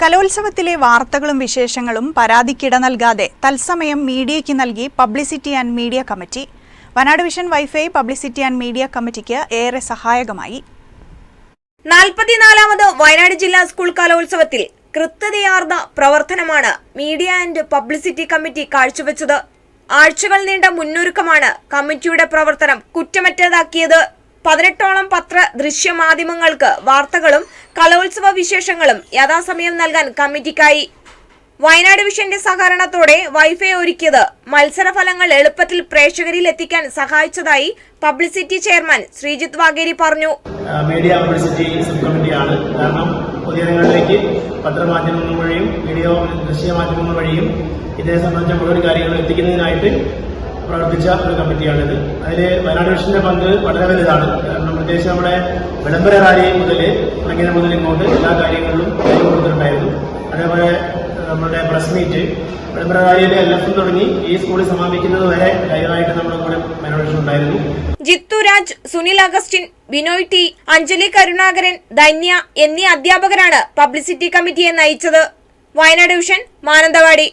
കലോത്സവത്തിലെ വാർത്തകളും വിശേഷങ്ങളും പരാതിക്കിട നൽകാതെ തത്സമയം മീഡിയയ്ക്ക് നൽകി publicity and media committee. Wayanad vision wifi publicity and media കമ്മിറ്റിക്ക് ഏറെ സഹായകമായി. നാൽപ്പത്തിനാലാമത് വയനാട് ജില്ലാ സ്കൂൾ കലോത്സവത്തിൽ കൃത്യതയാർന്ന പ്രവർത്തനമാണ് മീഡിയ ആൻഡ് പബ്ലിസിറ്റി കമ്മിറ്റി കാഴ്ചവെച്ചത്. ആഴ്ചകൾ നീണ്ട മുന്നൊരുക്കമാണ് കമ്മിറ്റിയുടെ പ്രവർത്തനം കുറ്റമറ്റതാക്കിയത്. പതിനെട്ടോളം പത്ര ദൃശ്യമാധ്യമങ്ങൾക്ക് വാർത്തകളും കലോത്സവ വിശേഷങ്ങളും യഥാസമയം നൽകാൻ കമ്മിറ്റിക്കായി. വയനാട് വിഷന്റെ സഹകരണത്തോടെ വൈഫൈ ഒരുക്കിയത് മത്സരഫലങ്ങൾ എളുപ്പത്തിൽ പ്രേക്ഷകരിൽ എത്തിക്കാൻ സഹായിച്ചതായി പബ്ലിസിറ്റി ചെയർമാൻ ശ്രീജിത്ത് വാഗേരി പറഞ്ഞു. മീഡിയ പബ്ലിസിറ്റി സബ് കമ്മിറ്റിയാണ് കാരണം പൊതുജനങ്ങളിലേക്ക് പത്രമാധ്യമങ്ങൾ വഴിയും വീഡിയോ ദൃശ്യമാധ്യമങ്ങൾ വഴിയും ഇതിനെ സംബന്ധിച്ച മുഴുവൻ കാര്യങ്ങൾ എത്തിക്കുന്നതിനായിട്ട് പ്രവർത്തിച്ച ഒരു കമ്മിറ്റിയാണിത്. അതിൽ വയനാട് മിഷന്റെ പങ്ക് വളരെ വലുതാണ്. കാരണം പ്രത്യേകിച്ച് നമ്മുടെ വിളംബര റാലി മുതൽ അങ്ങനെ മുതൽ ഇങ്ങോട്ട് എല്ലാ കാര്യങ്ങളിലും കൊടുത്തിട്ടുണ്ടായിരുന്നു അതേപോലെ നമ്മുടെ പ്രസ് മീറ്റ് വിളംബര റാലിയുടെ എൽ എഫ് തുടങ്ങി ഈ സ്കൂളിൽ സമാപിക്കുന്നത് വരെ ലൈവായിട്ട് നമ്മുടെ കൂടെ വയനാട് ഉണ്ടായിരുന്നു. ജിത്തുരാജ് സുനിൽ അഗസ്റ്റിൻ ബിനോയ് ടി അഞ്ജലി കരുണാകരൻ ധന്യ എന്നീ അധ്യാപകരാണ് പബ്ലിസിറ്റി കമ്മിറ്റിയെ നയിച്ചത്. വയനാട് ഡിവിഷൻ മാനന്തവാടി.